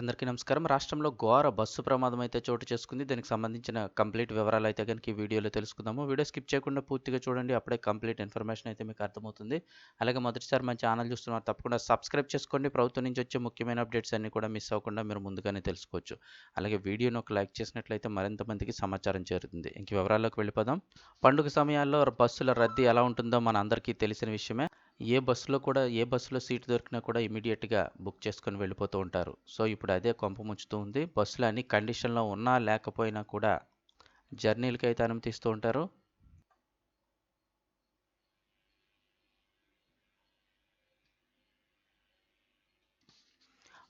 అందరికీ నమస్కారం. రాష్ట్రంలో ఘోర బస్సు ప్రమాదం అయితే చోటు చేసుకుంది. దీనికి సంబంధించిన కంప్లీట్ వివరాలు అయితే కనుక ఈ వీడియోలో తెలుసుకుందాము. వీడియో స్కిప్ చేయకుండా పూర్తిగా చూడండి. అప్పుడే కంప్లీట్ ఇన్ఫర్మేషన్ అయితే మీకు అర్థమవుతుంది. అలాగే మొదటిసారి మన ఛానల్ చూస్తున్నారు తప్పకుండా సబ్స్క్రైబ్ చేసుకోండి. ప్రభుత్వం నుంచి వచ్చే ముఖ్యమైన అప్డేట్స్ అన్నీ కూడా మిస్ అవ్వకుండా మీరు ముందుగానే తెలుసుకోవచ్చు. అలాగే వీడియోను ఒక లైక్ చేసినట్లయితే మరింత మందికి సమాచారం చేరుతుంది. ఇంక వివరాల్లోకి వెళ్ళిపోదాం. పండుగ సమయాల్లో బస్సుల రద్దీ ఎలా ఉంటుందో మన అందరికీ తెలిసిన విషయమే. ఏ బస్సులో కూడా ఏ బస్సులో సీట్ దొరికినా కూడా ఇమీడియట్గా బుక్ చేసుకొని వెళ్ళిపోతూ ఉంటారు. సో, ఇప్పుడు అదే కొంప ముంచుతూ ఉంది. బస్సులు అన్ని కండిషన్‌లో ఉన్నా లేకపోయినా కూడా జర్నీలకైతే అనుమతిస్తూ ఉంటారు.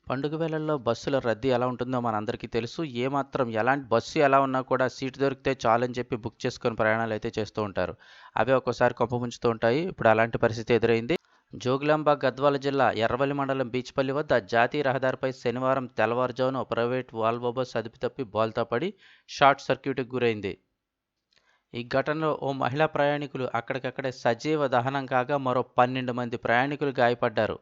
పండుగ వేళల్లో బస్సుల రద్దీ ఎలా ఉంటుందో మనందరికీ తెలుసు. ఏమాత్రం ఎలాంటి బస్సు ఎలా ఉన్నా కూడా సీటు దొరికితే చాలని చెప్పి బుక్ చేసుకొని ప్రయాణాలు అయితే చేస్తూ ఉంటారు. అవే ఒక్కోసారి కొంప ముంచుతూ ఉంటాయి. ఇప్పుడు అలాంటి పరిస్థితి ఎదురైంది. జోగులాంబ గద్వాల జిల్లా ఎర్రవల్లి మండలం బీచ్పల్లి వద్ద జాతీయ రహదారిపై శనివారం తెల్లవారుజామున ప్రైవేట్ వాల్వో బస్ అదుపు తప్పి బోల్తా పడి షార్ట్ సర్క్యూట్‌కి గురైంది. ఈ ఘటనలో ఓ మహిళా ప్రయాణికులు అక్కడికక్కడే సజీవ దహనం కాగా మరో 12 మంది ప్రయాణికులు గాయపడ్డారు.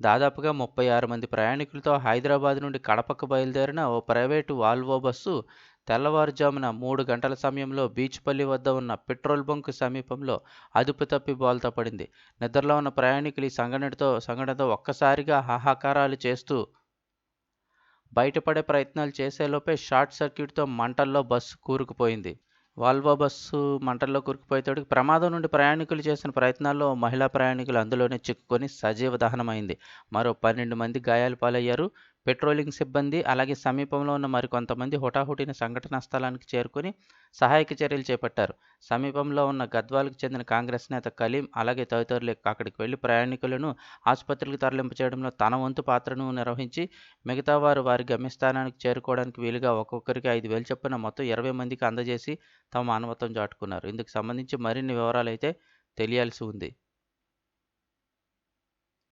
దాదాపుగా 36 మంది ప్రయాణికులతో హైదరాబాద్ నుండి కడపకు బయలుదేరిన ఓ ప్రైవేటు వాల్వో బస్సు తెల్లవారుజామున మూడు గంటల సమయంలో బీచ్పల్లి వద్ద ఉన్న పెట్రోల్ బంకు సమీపంలో అదుపు తప్పి బోల్తా పడింది. నిద్రలో ఉన్న ప్రయాణికులు ఈ సంఘటనతో సంఘటనతో ఒక్కసారిగా హాహాకారాలు చేస్తూ బయటపడే ప్రయత్నాలు చేసేలోపే షార్ట్ సర్క్యూట్‌తో మంటల్లో బస్సు కూరుకుపోయింది. వాల్వో బస్సు మంటల్లో కూరుకుపోయేటప్పటికి ప్రమాదం నుండి ప్రయాణికులు చేసిన ప్రయత్నాల్లో మహిళా ప్రయాణికులు అందులోనే చిక్కుకొని సజీవ దహనమైంది. మరో 12 మంది గాయాల పాలయ్యారు. పెట్రోలింగ్ సిబ్బంది, అలాగే సమీపంలో ఉన్న మరికొంతమంది హుటాహుటిన సంఘటనా స్థలానికి చేరుకొని సహాయక చర్యలు చేపట్టారు. సమీపంలో ఉన్న గద్వాలకు చెందిన కాంగ్రెస్ నేత కలీం, అలాగే తదితరులు అక్కడికి వెళ్ళి ప్రయాణికులను ఆసుపత్రికి తరలింపచేయడంలో తన వంతు పాత్రను నిర్వహించి మిగతా వారు వారి గమ్యస్థానానికి చేరుకోవడానికి వీలుగా ఒక్కొక్కరికి ఐదు వేలు చొప్పున మొత్తం 20 మందికి అందజేసి తమ మానవత్వం చాటుకున్నారు. ఇందుకు సంబంధించి మరిన్ని వివరాలు అయితే తెలియాల్సి ఉంది.